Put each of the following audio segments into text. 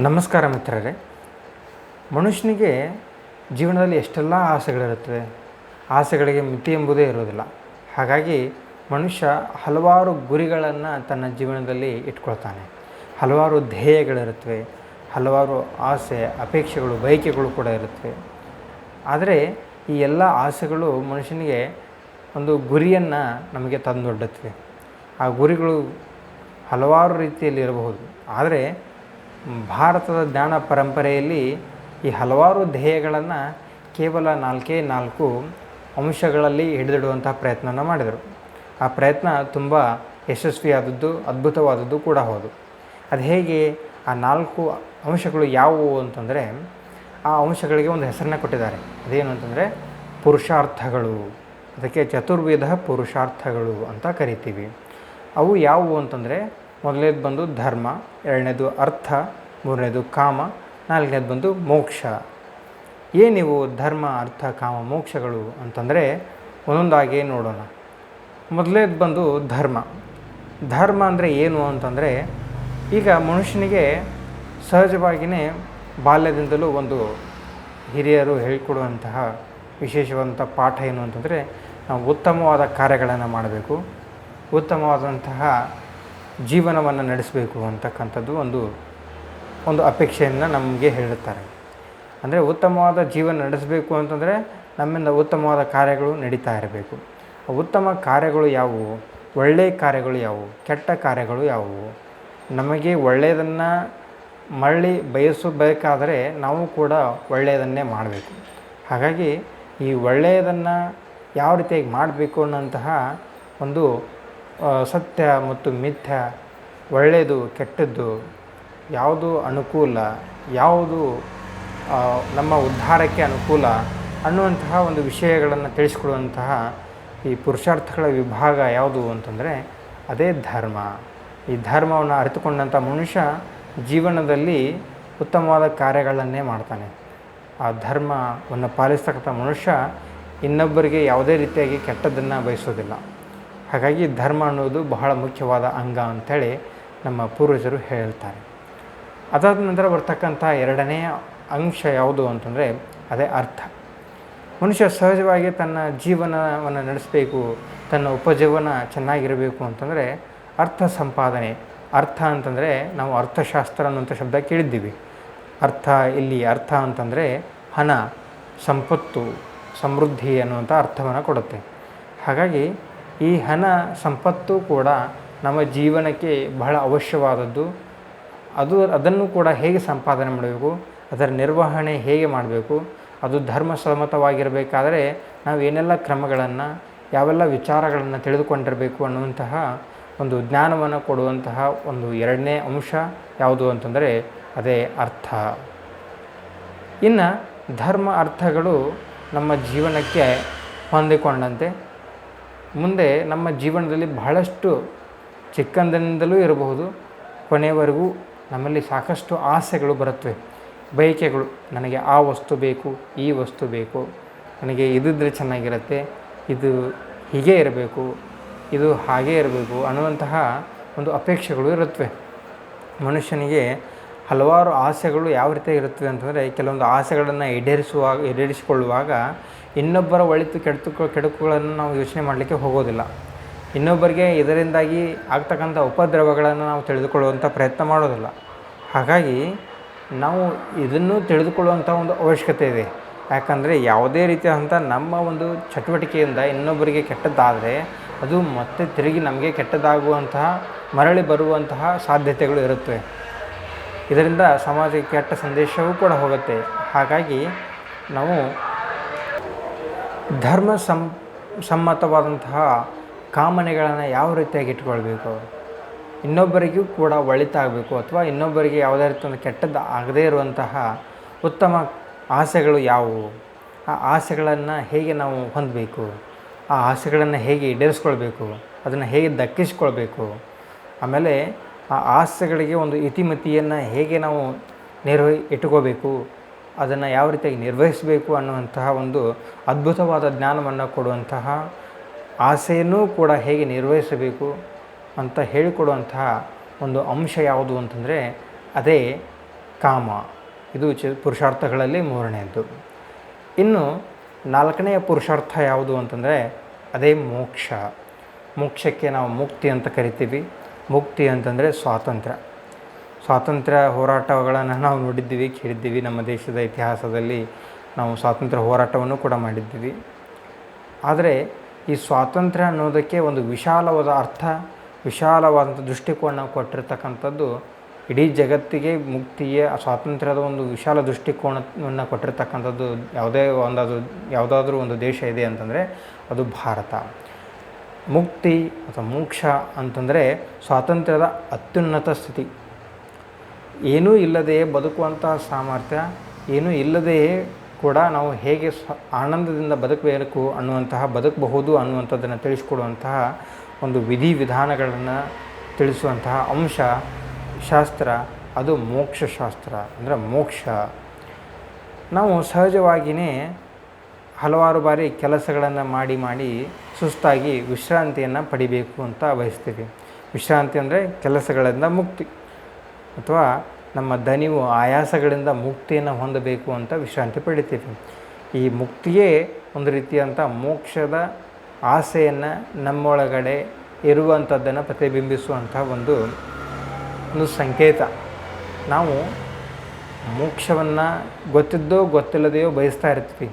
ನಮಸ್ಕಾರ ಮಿತ್ರರೇ. ಮನುಷ್ಯನಿಗೆ ಜೀವನದಲ್ಲಿ ಎಷ್ಟೆಲ್ಲ ಆಸೆಗಳಿರುತ್ತವೆ, ಆಸೆಗಳಿಗೆ ಮಿತಿ ಎಂಬುದೇ ಇರೋದಿಲ್ಲ ಹಾಗಾಗಿ ಮನುಷ್ಯ ಹಲವಾರು ಗುರಿಗಳನ್ನು ತನ್ನ ಜೀವನದಲ್ಲಿ ಇಟ್ಕೊಳ್ತಾನೆ. ಹಲವಾರು ಧ್ಯೇಯಗಳಿರುತ್ತವೆ, ಹಲವಾರು ಆಸೆ, ಅಪೇಕ್ಷೆಗಳು, ಬಯಕೆಗಳು ಕೂಡ ಇರುತ್ತವೆ. ಆದರೆ ಈ ಎಲ್ಲ ಆಸೆಗಳು ಮನುಷ್ಯನಿಗೆ ಒಂದು ಗುರಿಯನ್ನು ನಮಗೆ ತಂದೊಡ್ಡುತ್ತವೆ. ಆ ಗುರಿಗಳು ಹಲವಾರು ರೀತಿಯಲ್ಲಿ ಇರಬಹುದು. ಆದರೆ ಭಾರತದ ಜ್ಞಾನ ಪರಂಪರೆಯಲ್ಲಿ ಈ ಹಲವಾರು ಧ್ಯೇಯಗಳನ್ನು ಕೇವಲ ನಾಲ್ಕೇ ನಾಲ್ಕು ಅಂಶಗಳಲ್ಲಿ ಹಿಡಿದಿಡುವಂಥ ಪ್ರಯತ್ನನ ಮಾಡಿದರು. ಆ ಪ್ರಯತ್ನ ತುಂಬ ಯಶಸ್ವಿಯಾದದ್ದು, ಅದ್ಭುತವಾದದ್ದು ಕೂಡ ಹೌದು. ಅದು ಹೇಗೆ? ಆ ನಾಲ್ಕು ಅಂಶಗಳು ಯಾವುವು ಅಂತಂದರೆ, ಆ ಅಂಶಗಳಿಗೆ ಒಂದು ಹೆಸರನ್ನ ಕೊಟ್ಟಿದ್ದಾರೆ. ಅದೇನು ಅಂತಂದರೆ, ಪುರುಷಾರ್ಥಗಳು. ಅದಕ್ಕೆ ಚತುರ್ವಿಧ ಪುರುಷಾರ್ಥಗಳು ಅಂತ ಕರಿತೀವಿ. ಅವು ಯಾವುವು ಅಂತಂದರೆ ಮೊದಲನೇದು ಬಂದು ಧರ್ಮ, ಎರಡನೇದು ಅರ್ಥ, ಮೂರನೇದು ಕಾಮ, ನಾಲ್ಕನೇದು ಬಂದು ಮೋಕ್ಷ. ಏನಿವು ಧರ್ಮ, ಅರ್ಥ, ಕಾಮ, ಮೋಕ್ಷಗಳು ಅಂತಂದರೆ ಒಂದೊಂದಾಗಿ ನೋಡೋಣ. ಮೊದಲನೇದು ಬಂದು ಧರ್ಮ. ಧರ್ಮ ಅಂದರೆ ಏನು ಅಂತಂದರೆ ಈಗ ಮನುಷ್ಯನಿಗೆ ಸಹಜವಾಗಿಯೇ ಬಾಲ್ಯದಿಂದಲೂ ಒಂದು ಹಿರಿಯರು ಹೇಳಿಕೊಡುವಂತಹ ವಿಶೇಷವಾದಂಥ ಪಾಠ ಏನು ಅಂತಂದರೆ ನಾವು ಉತ್ತಮವಾದ ಕಾರ್ಯಗಳನ್ನು ಮಾಡಬೇಕು. ಉತ್ತಮವಾದಂತಹ ಜೀವನವನ್ನು ನಡೆಸಬೇಕು ಅಂತಕ್ಕಂಥದ್ದು ಒಂದು ಒಂದು ಅಪೇಕ್ಷೆಯನ್ನು ನಮಗೆ ಹೇಳುತ್ತಾರೆ. ಅಂದರೆ ಉತ್ತಮವಾದ ಜೀವನ ನಡೆಸಬೇಕು ಅಂತಂದರೆ ನಮ್ಮಿಂದ ಉತ್ತಮವಾದ ಕಾರ್ಯಗಳು ನಡೀತಾ ಇರಬೇಕು. ಉತ್ತಮ ಕಾರ್ಯಗಳು ಯಾವುವು? ಒಳ್ಳೆಯ ಕಾರ್ಯಗಳು ಯಾವುವು? ಕೆಟ್ಟ ಕಾರ್ಯಗಳು ಯಾವುವು? ನಮಗೆ ಒಳ್ಳೆಯದನ್ನು ಮರಳಿ ಬಯಸಬೇಕಾದರೆ ನಾವು ಕೂಡ ಒಳ್ಳೆಯದನ್ನೇ ಮಾಡಬೇಕು. ಹಾಗಾಗಿ ಈ ಒಳ್ಳೆಯದನ್ನು ಯಾವ ರೀತಿಯಾಗಿ ಮಾಡಬೇಕು ಅನ್ನೋಂತಹ ಒಂದು ಸತ್ಯ ಮತ್ತು ಮಿಥ್ಯ ಒಳ್ಳೆಯದು, ಕೆಟ್ಟದ್ದು ಯಾವುದು ಅನುಕೂಲ, ಯಾವುದು ನಮ್ಮ ಉದ್ಧಾರಕ್ಕೆ ಅನುಕೂಲ ಅನ್ನುವಂತಹ ಒಂದು ವಿಷಯಗಳನ್ನು ತಿಳಿಸ್ಕೊಡುವಂತಹ ಈ ಪುರುಷಾರ್ಥಗಳ ವಿಭಾಗ ಯಾವುದು ಅಂತಂದರೆ ಅದೇ ಧರ್ಮ. ಈ ಧರ್ಮವನ್ನು ಅರಿತುಕೊಂಡಂಥ ಮನುಷ್ಯ ಜೀವನದಲ್ಲಿ ಉತ್ತಮವಾದ ಕಾರ್ಯಗಳನ್ನೇ ಮಾಡ್ತಾನೆ. ಆ ಧರ್ಮವನ್ನು ಪಾಲಿಸ್ತಕ್ಕಂಥ ಮನುಷ್ಯ ಇನ್ನೊಬ್ಬರಿಗೆ ಯಾವುದೇ ರೀತಿಯಾಗಿ ಕೆಟ್ಟದ್ದನ್ನು ಬಯಸೋದಿಲ್ಲ. ಹಾಗಾಗಿ ಧರ್ಮ ಅನ್ನೋದು ಬಹಳ ಮುಖ್ಯವಾದ ಅಂಗ ಅಂಥೇಳಿ ನಮ್ಮ ಪೂರ್ವಜರು ಹೇಳ್ತಾರೆ. ಅದಾದ ನಂತರ ಬರ್ತಕ್ಕಂಥ ಎರಡನೆಯ ಅಂಶ ಯಾವುದು ಅಂತಂದರೆ ಅದೇ ಅರ್ಥ. ಮನುಷ್ಯ ಸಹಜವಾಗಿ ತನ್ನ ಜೀವನವನ್ನು ನಡೆಸಬೇಕು, ತನ್ನ ಉಪಜೀವನ ಚೆನ್ನಾಗಿರಬೇಕು ಅಂತಂದರೆ ಅರ್ಥ ಸಂಪಾದನೆ. ಅರ್ಥ ಅಂತಂದರೆ ನಾವು ಅರ್ಥಶಾಸ್ತ್ರ ಅನ್ನುವಂಥ ಶಬ್ದ ಕೇಳಿದ್ದೀವಿ. ಅರ್ಥ ಇಲ್ಲಿ ಅರ್ಥ ಅಂತಂದರೆ ಹಣ, ಸಂಪತ್ತು, ಸಮೃದ್ಧಿ ಅನ್ನುವಂಥ ಅರ್ಥವನ್ನು ಕೊಡುತ್ತೆ. ಹಾಗಾಗಿ ಈ ಹಣ ಸಂಪತ್ತು ಕೂಡ ನಮ್ಮ ಜೀವನಕ್ಕೆ ಬಹಳ ಅವಶ್ಯವಾದದ್ದು. ಅದು, ಅದನ್ನು ಕೂಡ ಹೇಗೆ ಸಂಪಾದನೆ ಮಾಡಬೇಕು, ಅದರ ನಿರ್ವಹಣೆ ಹೇಗೆ ಮಾಡಬೇಕು, ಅದು ಧರ್ಮ ಸಮ್ಮತವಾಗಿರಬೇಕಾದರೆ ನಾವು ಏನೆಲ್ಲ ಕ್ರಮಗಳನ್ನು, ಯಾವೆಲ್ಲ ವಿಚಾರಗಳನ್ನು ತಿಳಿದುಕೊಂಡಿರಬೇಕು ಅನ್ನುವಂತಹ ಒಂದು ಜ್ಞಾನವನ್ನು ಕೊಡುವಂತಹ ಒಂದು ಎರಡನೇ ಅಂಶ ಯಾವುದು ಅಂತಂದರೆ ಅದೇ ಅರ್ಥ. ಇನ್ನು ಧರ್ಮ ಅರ್ಥಗಳು ನಮ್ಮ ಜೀವನಕ್ಕೆ ಹೊಂದಿಕೊಂಡಂತೆ. ಮುಂದೆ ನಮ್ಮ ಜೀವನದಲ್ಲಿ ಬಹಳಷ್ಟು ಚಿಕ್ಕಂದಿನಿಂದಲೂ ಇರಬಹುದು. ಕೊನೆಯವರೆಗೂ ನಮ್ಮಲ್ಲಿ ಸಾಕಷ್ಟು ಆಸೆಗಳು ಬರುತ್ತವೆ. ಬಯಕೆಗಳು, ನನಗೆ ಆ ವಸ್ತು ಬೇಕು, ಈ ವಸ್ತು ಬೇಕು, ನನಗೆ ಇದಿದ್ರೆ ಚೆನ್ನಾಗಿರುತ್ತೆ, ಇದು ಹೀಗೆ ಇರಬೇಕು, ಇದು ಹಾಗೇ ಇರಬೇಕು ಅನ್ನುವಂತಹ ಒಂದು ಅಪೇಕ್ಷೆಗಳು ಇರುತ್ತವೆ. ಮನುಷ್ಯನಿಗೆ ಹಲವಾರು ಆಸೆಗಳು ಯಾವ ರೀತಿ ಇರುತ್ತವೆ ಅಂತಂದರೆ, ಕೆಲವೊಂದು ಆಸೆಗಳನ್ನು ಈಡೇರಿಸುವಾಗ, ಈಡೇರಿಸಿಕೊಳ್ಳುವಾಗ ಇನ್ನೊಬ್ಬರ ಒಳಿತು ಕೆಡ್ತು ಕೆಡುಕುಗಳನ್ನು ನಾವು ಯೋಚನೆ ಮಾಡಲಿಕ್ಕೆ ಹೋಗೋದಿಲ್ಲ. ಇನ್ನೊಬ್ಬರಿಗೆ ಇದರಿಂದಾಗಿ ಆಗ್ತಕ್ಕಂಥ ಉಪದ್ರವಗಳನ್ನು ನಾವು ತಿಳಿದುಕೊಳ್ಳುವಂಥ ಪ್ರಯತ್ನ ಮಾಡೋದಿಲ್ಲ. ಹಾಗಾಗಿ ನಾವು ಇದನ್ನು ತಿಳಿದುಕೊಳ್ಳುವಂಥ ಒಂದು ಅವಶ್ಯಕತೆ ಇದೆ. ಯಾಕಂದರೆ ಯಾವುದೇ ರೀತಿಯಾದಂಥ ನಮ್ಮ ಒಂದು ಚಟುವಟಿಕೆಯಿಂದ ಇನ್ನೊಬ್ಬರಿಗೆ ಕೆಟ್ಟದ್ದಾದರೆ ಅದು ಮತ್ತೆ ತಿರುಗಿ ನಮಗೆ ಕೆಟ್ಟದಾಗುವಂತಹ, ಮರಳಿ ಬರುವಂತಹ ಸಾಧ್ಯತೆಗಳು ಇರುತ್ತವೆ. ಇದರಿಂದ ಸಮಾಜಕ್ಕೆ ಕೆಟ್ಟ ಸಂದೇಶವೂ ಕೂಡ ಹೋಗುತ್ತೆ. ಹಾಗಾಗಿ ನಾವು ಧರ್ಮ ಸಂ, ಸಮ್ಮತವಾದಂತಹ ಕಾಮನೆಗಳನ್ನು ಯಾವ ರೀತಿಯಾಗಿ ಇಟ್ಕೊಳ್ಬೇಕು? ಇನ್ನೊಬ್ಬರಿಗೂ ಕೂಡ ಒಳಿತಾಗಬೇಕು ಅಥವಾ ಇನ್ನೊಬ್ಬರಿಗೆ ಯಾವುದೇ ರೀತಿಯ ಕೆಟ್ಟದ್ದು ಆಗದೇ ಇರುವಂತಹ ಉತ್ತಮ ಆಸೆಗಳು ಯಾವುವು? ಆ ಆಸೆಗಳನ್ನು ಹೇಗೆ ನಾವು ಹೊಂದಬೇಕು? ಆ ಆಸೆಗಳನ್ನು ಹೇಗೆ ಈಡೇರಿಸ್ಕೊಳ್ಬೇಕು? ಅದನ್ನು ಹೇಗೆ ದಕ್ಕಿಸ್ಕೊಳ್ಬೇಕು? ಆಮೇಲೆ ಆ ಆಸೆಗಳಿಗೆ ಒಂದು ಇತಿಮಿತಿಯನ್ನು ಹೇಗೆ ನಾವು ನಿರ್ವಹಿ ಇಟ್ಕೋಬೇಕು ಅದನ್ನು ಯಾವ ರೀತಿಯಾಗಿ ನಿರ್ವಹಿಸಬೇಕು ಅನ್ನುವಂತಹ ಒಂದು ಅದ್ಭುತವಾದ ಜ್ಞಾನವನ್ನು ಕೊಡುವಂತಹ ಆಸೆಯನ್ನು ಕೂಡ ಹೇಗೆ ನಿರ್ವಹಿಸಬೇಕು ಅಂತ ಹೇಳಿಕೊಡುವಂತಹ ಒಂದು ಅಂಶ ಯಾವುದು ಅಂತಂದರೆ ಅದೇ ಕಾಮ. ಇದು ಚ ಪುರುಷಾರ್ಥಗಳಲ್ಲಿ ಮೂರನೆಯದ್ದು. ಇನ್ನು ನಾಲ್ಕನೆಯ ಪುರುಷಾರ್ಥ ಯಾವುದು ಅಂತಂದರೆ ಅದೇ ಮೋಕ್ಷ. ಮೋಕ್ಷಕ್ಕೆ ನಾವು ಮುಕ್ತಿ ಅಂತ ಕರಿತೀವಿ. ಮುಕ್ತಿ ಅಂತಂದರೆ ಸ್ವಾತಂತ್ರ್ಯ. ಸ್ವಾತಂತ್ರ್ಯ ಹೋರಾಟಗಳನ್ನು ನಾವು ನೋಡಿದ್ದೀವಿ, ಕೇಳಿದ್ದೀವಿ. ನಮ್ಮ ದೇಶದ ಇತಿಹಾಸದಲ್ಲಿ ನಾವು ಸ್ವಾತಂತ್ರ್ಯ ಹೋರಾಟವನ್ನು ಕೂಡ ಮಾಡಿದ್ದೀವಿ. ಆದರೆ ಈ ಸ್ವಾತಂತ್ರ್ಯ ಅನ್ನೋದಕ್ಕೆ ಒಂದು ವಿಶಾಲವಾದ ಅರ್ಥ, ವಿಶಾಲವಾದಂಥ ದೃಷ್ಟಿಕೋನ ಕೊಟ್ಟಿರ್ತಕ್ಕಂಥದ್ದು ಇಡೀ ಜಗತ್ತಿಗೆ ಮುಕ್ತಿಯ, ಸ್ವಾತಂತ್ರ್ಯದ ಒಂದು ವಿಶಾಲ ದೃಷ್ಟಿಕೋನವನ್ನು ಕೊಟ್ಟಿರ್ತಕ್ಕಂಥದ್ದು ಯಾವುದೇ ಒಂದಾದರೂ, ಯಾವುದಾದ್ರೂ ಒಂದು ದೇಶ ಇದೆ ಅಂತಂದರೆ ಅದು ಭಾರತ. ಮುಕ್ತಿ ಅಥವಾ ಮೋಕ್ಷ ಅಂತಂದರೆ ಸ್ವಾತಂತ್ರ್ಯದ ಅತ್ಯುನ್ನತ ಸ್ಥಿತಿ. ಏನೂ ಇಲ್ಲದೆ ಬದುಕುವಂಥ ಸಾಮರ್ಥ್ಯ, ಏನೂ ಇಲ್ಲದೆಯೇ ಕೂಡ ನಾವು ಹೇಗೆ ಸ್ವ, ಆನಂದದಿಂದ ಬದುಕಬೇಕು ಅನ್ನುವಂತಹ, ಬದುಕಬಹುದು ಅನ್ನುವಂಥದ್ದನ್ನು ತಿಳಿಸ್ಕೊಡುವಂತಹ ಒಂದು ವಿಧಿ ವಿಧಾನಗಳನ್ನು ತಿಳಿಸುವಂತಹ ಅಂಶ ಶಾಸ್ತ್ರ, ಅದು ಮೋಕ್ಷ ಶಾಸ್ತ್ರ ಅಂದರೆ ಮೋಕ್ಷ. ನಾವು ಸಹಜವಾಗಿಯೇ ಹಲವಾರು ಬಾರಿ ಕೆಲಸಗಳನ್ನು ಮಾಡಿ ಮಾಡಿ ಸುಸ್ತಾಗಿ ವಿಶ್ರಾಂತಿಯನ್ನು ಪಡಿಬೇಕು ಅಂತ ಬಯಸ್ತೀವಿ. ವಿಶ್ರಾಂತಿ ಅಂದರೆ ಕೆಲಸಗಳಿಂದ ಮುಕ್ತಿ ಅಥವಾ ನಮ್ಮ ದನಿವು ಆಯಾಸಗಳಿಂದ ಮುಕ್ತಿಯನ್ನು ಹೊಂದಬೇಕು ಅಂತ ವಿಶ್ರಾಂತಿ ಪಡಿತೀವಿ. ಈ ಮುಕ್ತಿಯೇ ಒಂದು ರೀತಿಯಂಥ ಮೋಕ್ಷದ ಆಸೆಯನ್ನು ನಮ್ಮೊಳಗಡೆ ಇರುವಂಥದ್ದನ್ನು ಪ್ರತಿಬಿಂಬಿಸುವಂಥ ಒಂದು ಒಂದು ಸಂಕೇತ. ನಾವು ಮೋಕ್ಷವನ್ನು ಗೊತ್ತಿದ್ದೋ ಗೊತ್ತಿಲ್ಲದೆಯೋ ಬಯಸ್ತಾ ಇರ್ತೀವಿ.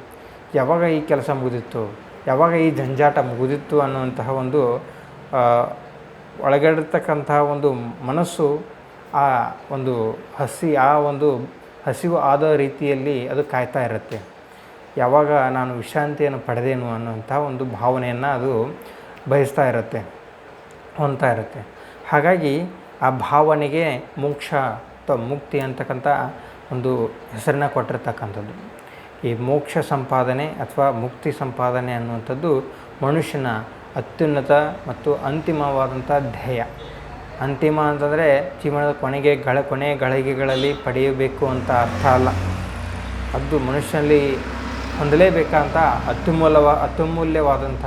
ಯಾವಾಗ ಈ ಕೆಲಸ ಮುಗಿದಿತ್ತು, ಯಾವಾಗ ಈ ಜಂಜಾಟ ಮುಗಿದಿತ್ತು ಅನ್ನುವಂತಹ ಒಂದು ಒಳಗಡಿರ್ತಕ್ಕಂತಹ ಒಂದು ಮನಸ್ಸು, ಆ ಒಂದು ಹಸಿ, ಆ ಒಂದು ಹಸಿವು ಆದ ರೀತಿಯಲ್ಲಿ ಅದು ಕಾಯ್ತಾ ಇರುತ್ತೆ. ಯಾವಾಗ ನಾನು ವಿಶ್ರಾಂತಿಯನ್ನು ಪಡೆದೇನು ಅನ್ನುವಂಥ ಒಂದು ಭಾವನೆಯನ್ನು ಅದು ಬಯಸ್ತಾ ಇರುತ್ತೆ ಹೊಂತಾ ಇರುತ್ತೆ. ಹಾಗಾಗಿ ಆ ಭಾವನೆಗೆ ಮೋಕ್ಷ ಅಥವಾ ಮುಕ್ತಿ ಅಂತಕ್ಕಂಥ ಒಂದು ಹೆಸರನ್ನ ಕೊಟ್ಟಿರ್ತಕ್ಕಂಥದ್ದು. ಈ ಮೋಕ್ಷ ಸಂಪಾದನೆ ಅಥವಾ ಮುಕ್ತಿ ಸಂಪಾದನೆ ಅನ್ನುವಂಥದ್ದು ಮನುಷ್ಯನ ಅತ್ಯುನ್ನತ ಮತ್ತು ಅಂತಿಮವಾದಂಥ ಧ್ಯೇಯ. ಅಂತಿಮ ಅಂತಂದರೆ ಜೀವನದ ಕೊನೆಗೆ ಗಳ, ಕೊನೆ ಗಳಿಗೆಗಳಲ್ಲಿ ಪಡೆಯಬೇಕು ಅಂತ ಅರ್ಥ ಅಲ್ಲ. ಅದು ಮನುಷ್ಯನಲ್ಲಿ ಹೊಂದಲೇಬೇಕಂತ ಅತ್ಯಮೂಲವ ಅತ್ಯಮೂಲ್ಯವಾದಂಥ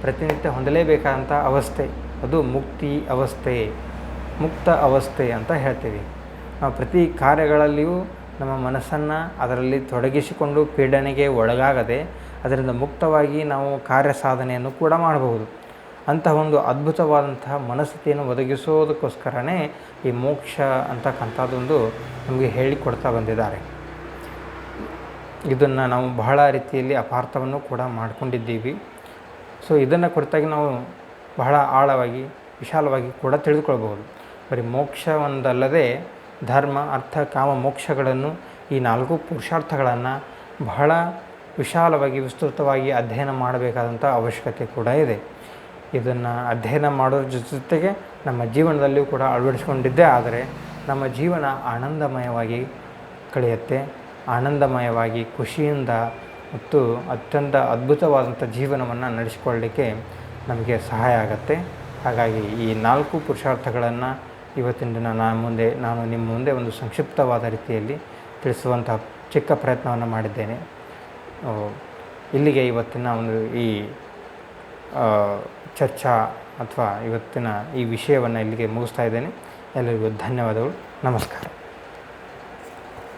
ಪ್ರತಿನಿತ್ಯ ಹೊಂದಲೇಬೇಕಾದಂಥ ಅವಸ್ಥೆ. ಅದು ಮುಕ್ತಿ ಅವಸ್ಥೆ, ಮುಕ್ತ ಅವಸ್ಥೆ ಅಂತ ಹೇಳ್ತೀವಿ. ನಾವು ಪ್ರತಿ ಕಾರ್ಯಗಳಲ್ಲಿಯೂ ನಮ್ಮ ಮನಸ್ಸನ್ನು ಅದರಲ್ಲಿ ತೊಡಗಿಸಿಕೊಂಡು ಪೀಡನೆಗೆ ಒಳಗಾಗದೆ ಅದರಿಂದ ಮುಕ್ತವಾಗಿ ನಾವು ಕಾರ್ಯ ಸಾಧನೆಯನ್ನು ಕೂಡ ಮಾಡಬಹುದು. ಅಂತಹ ಒಂದು ಅದ್ಭುತವಾದಂತಹ ಮನಸ್ಥಿತಿಯನ್ನು ಒದಗಿಸೋದಕ್ಕೋಸ್ಕರನೇ ಈ ಮೋಕ್ಷ ಅಂತಕ್ಕಂಥದ್ದೊಂದು ನಮಗೆ ಹೇಳಿಕೊಡ್ತಾ ಬಂದಿದ್ದಾರೆ. ಇದನ್ನು ನಾವು ಬಹಳ ರೀತಿಯಲ್ಲಿ ಅಪಾರ್ಥವನ್ನು ಕೂಡ ಮಾಡಿಕೊಂಡಿದ್ದೀವಿ. ಸೊ ಇದನ್ನು ಕುರಿತಾಗಿ ನಾವು ಬಹಳ ಆಳವಾಗಿ, ವಿಶಾಲವಾಗಿ ಕೂಡ ತಿಳಿದುಕೊಳ್ಬಹುದು. ಬರೀ ಮೋಕ್ಷ ಒಂದಲ್ಲದೆ ಧರ್ಮ, ಅರ್ಥ, ಕಾಮ, ಮೋಕ್ಷಗಳನ್ನು ಈ ನಾಲ್ಕು ಪುರುಷಾರ್ಥಗಳನ್ನು ಬಹಳ ವಿಶಾಲವಾಗಿ ವಿಸ್ತೃತವಾಗಿ ಅಧ್ಯಯನ ಮಾಡಬೇಕಾದಂಥ ಅವಶ್ಯಕತೆ ಕೂಡ ಇದೆ. ಇದನ್ನು ಅಧ್ಯಯನ ಮಾಡೋದ್ರ ಜೊತೆಗೆ ನಮ್ಮ ಜೀವನದಲ್ಲಿಯೂ ಕೂಡ ಅಳವಡಿಸ್ಕೊಂಡಿದ್ದೇ. ಆದರೆ ನಮ್ಮ ಜೀವನ ಆನಂದಮಯವಾಗಿ ಕಳೆಯುತ್ತೆ. ಆನಂದಮಯವಾಗಿ ಖುಷಿಯಿಂದ ಮತ್ತು ಅತ್ಯಂತ ಅದ್ಭುತವಾದಂಥ ಜೀವನವನ್ನು ನಡೆಸಿಕೊಳ್ಳಲಿಕ್ಕೆ ನಮಗೆ ಸಹಾಯ ಆಗುತ್ತೆ. ಹಾಗಾಗಿ ಈ ನಾಲ್ಕು ಪುರುಷಾರ್ಥಗಳನ್ನು ಇವತ್ತಿನ ದಿನ ನಾನು ಮುಂದೆ, ನಾನು ನಿಮ್ಮ ಮುಂದೆ ಒಂದು ಸಂಕ್ಷಿಪ್ತವಾದ ರೀತಿಯಲ್ಲಿ ತಿಳಿಸುವಂಥ ಚಿಕ್ಕ ಪ್ರಯತ್ನವನ್ನು ಮಾಡಿದ್ದೇನೆ. ಇಲ್ಲಿಗೆ ಇವತ್ತಿನ ಒಂದು ಈ ಚರ್ಚಾ ಅಥವಾ ಇವತ್ತಿನ ಈ ವಿಷಯವನ್ನು ಇಲ್ಲಿಗೆ ಮುಗಿಸ್ತಾ ಇದ್ದೇನೆ. ಎಲ್ಲರಿಗೂ ಧನ್ಯವಾದಗಳು. ನಮಸ್ಕಾರ.